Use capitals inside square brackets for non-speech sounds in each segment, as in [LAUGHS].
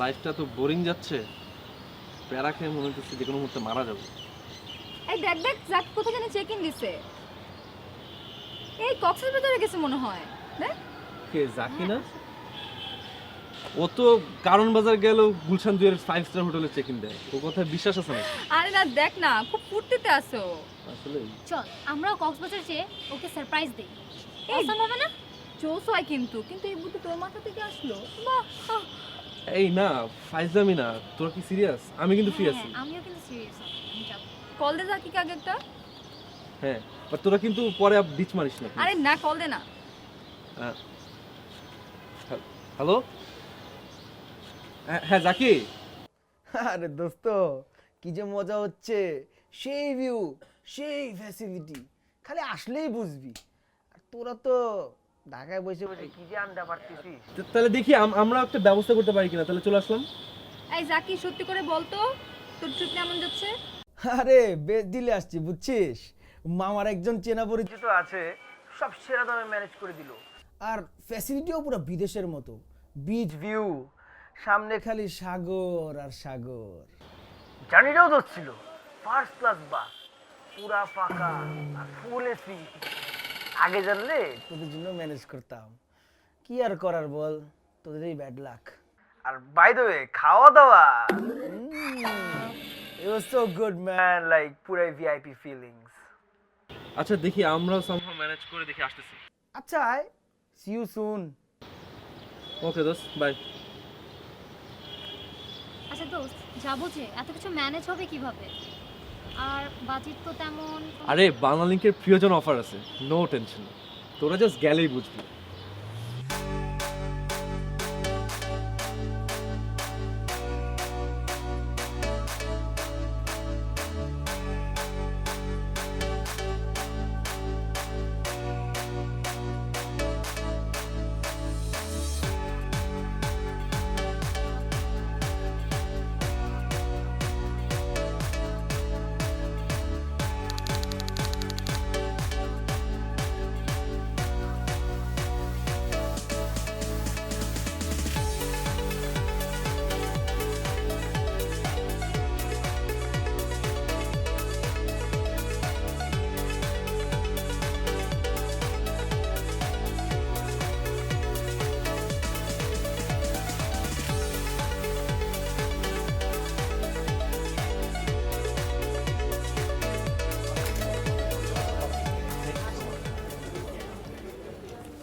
লাইফটা তো বোরিং যাচ্ছে। প্যারা খেয়ে মনে হচ্ছে যে কোনো মুহূর্তে মারা যাব। এই দেখ দেখ যাক কোথায় জানি চেক ইন দিছে। এই কক্সের ভেতরে গেছে মনে হয়। দেখ। কে জাকি না? ও তো কারণ বাজার গেল গুলশান দুয়ের ফাইভ স্টার হোটেলে চেক ইন দেয়। ও কথায় বিশ্বাস আছে না আরে না দেখ না খুব ফুর্তিতে আছো। আসলে চল আমরাও কক্সবাজার যেয়ে ওকে সারপ্রাইজ দিই। এই অসাম হবে না? জোস হয় কিন্তু কিন্তু এই বুদ্ধি তোর মাথা থেকে আসলো। বাহ। এই না ফাইজলামি না। তোরা কি সিরিয়াস আমি কিন্তু ফ্রি হ্যাঁ, আছি আমিও কিন্তু সিরিয়াস আমি যাব। কল দে যাকি আগে একটা। হ্যাঁ বাট তোরা কিন্তু পরে বিচ মারিস না আরে না কল দে না। হ্যালো? হ্যাঁ জাকি আরে দোস্ত কি যে মজা হচ্ছে। সেই ভিউ সেই ফ্যাসিলিটি খালি আসলেই বুঝবি। আর তোরা তো ঢাকায় বসে বসে কি যে আন্ডা পারতেছিস তা- তাহলে দেখি আম- আমরা একটা ব্যবস্থা করতে পারি কিনা তাহলে চলে আসলাম। এই জাকি সত্যি করে বলতো তোর ট্রিপ কেমন যাচ্ছে? আরে বেশ দিলে আসছি বুঝছিস? মামার একজন চেনা পরিচিত আছে সব সেরা দামে ম্যানেজ করে দিল। আর ফ্যাসিলিটিও পুরো বিদেশের মতো। বিচ ভিউ সামনে খালি সাগর আর সাগর। জার্নিটাও তো ছিল ফার্স্ট ক্লাস বাস পুরা ফাঁকা আর ফুল এসি আগে জানলে? তোদের জন্য ম্যানেজ করতাম। কি আর করার বল? তোদেরই ব্যাড লাক আর বাই দ্য ওয়ে খাওয়া দাওয়া It was so good, man. Like, পুরাই ভিআইপি ফিলিংস আচ্ছা দেখি আমরাও সামহাও ম্যানেজ করে দেখি আসতেছি। আচ্ছা I see you soon okay দোস্ত বাই আচ্ছা দোস্ত যাব যে এত কিছু ম্যানেজ হবে কীভাবে? আর বাজেট তো তেমন আরে বাংলা লিঙ্কের প্রিয়জন অফার আছে নো টেনশন তোরা জাস্ট গেলেই বুঝবি।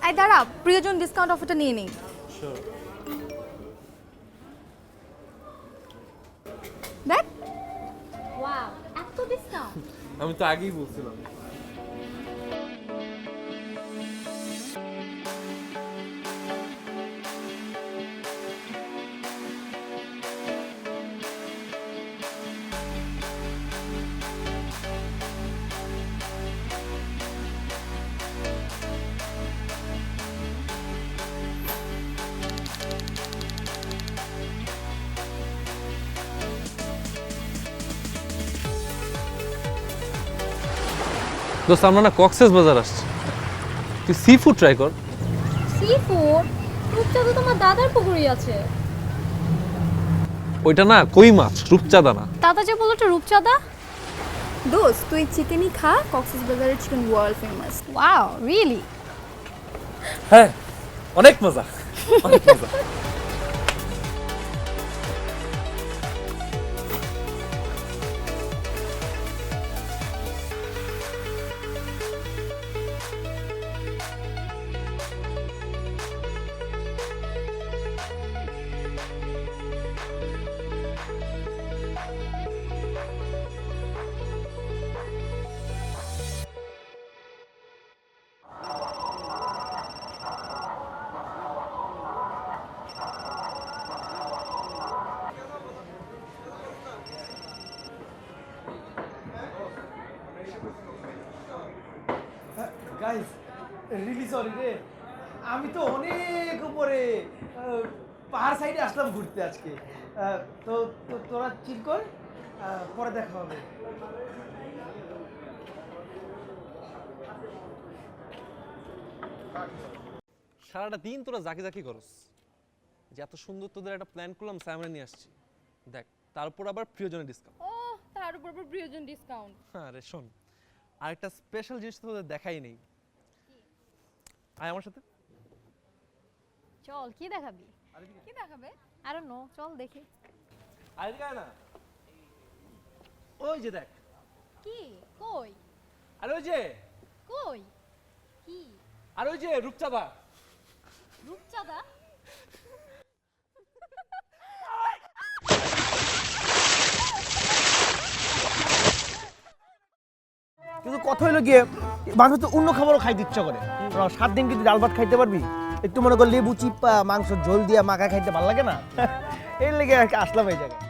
এই দাঁড়া প্রিয়জন ডিসকাউন্ট অফারটা নিয়ে নিই। দেখ। ওয়াও এত ডিসকাউন্ট আমি তো আগেই বলছিলাম। দোস্ত আমরা না কক্সেস বাজার আসছি। তুই সি ফুড ট্রাই কর। সি ফুড রূপচা তো তোমার দাদার পুকুরই আছে। ওইটা না কই মাছ? রূপচাঁদা না। দাদা যে বলল ওটা রূপচাঁদা? দোস্ত তুই চিকেনই খা কক্সেস বাজারের chicken world famous wow really হ্যাঁ অনেক মজা অনেক মজা। [LAUGHS] রিলি সরি রে। আমি তো অনেক উপরে পাহাড় সাইডে আসলাম ঘুরতে আজকে। তো তোরা চিল কর পরে দেখা হবে। সারাটা দিন তোরা জাকি জাকি করস। যে এত সুন্দর তোদের একটা প্ল্যান করলাম সামনে নিয়ে আসছি। দেখ তারপর আবার প্রিয়জনের ডিসকাউন্ট ও তার উপর আবার প্রিয়জন ডিসকাউন্ট হ্যাঁ রে শোন। আরেকটা স্পেশাল জিনিস তোদের দেখাই নেই। আয় আমার সাথে। চল কি দেখাবি? কি দেখাবে? আর নো চল দেখি। আরে গায় না। ওই যে দেখ। কি? কই? আরে ওই যে। কই? কি? আর ওই যে রূপচাঁদা। রূপচাঁদা? কিন্তু কথা হলো গিয়ে মানুষ তো অন্য খাবারও খাইতে ইচ্ছা করে। সাত দিন কিন্তু ডাল ভাত খাইতে পারবি। একটু মনে কর লেবু, চিপা, মাংস, ঝোল দিয়া মাখা খাইতে ভালো লাগে না। [LAUGHS] এর লেগে আসলাম এই জায়গায়।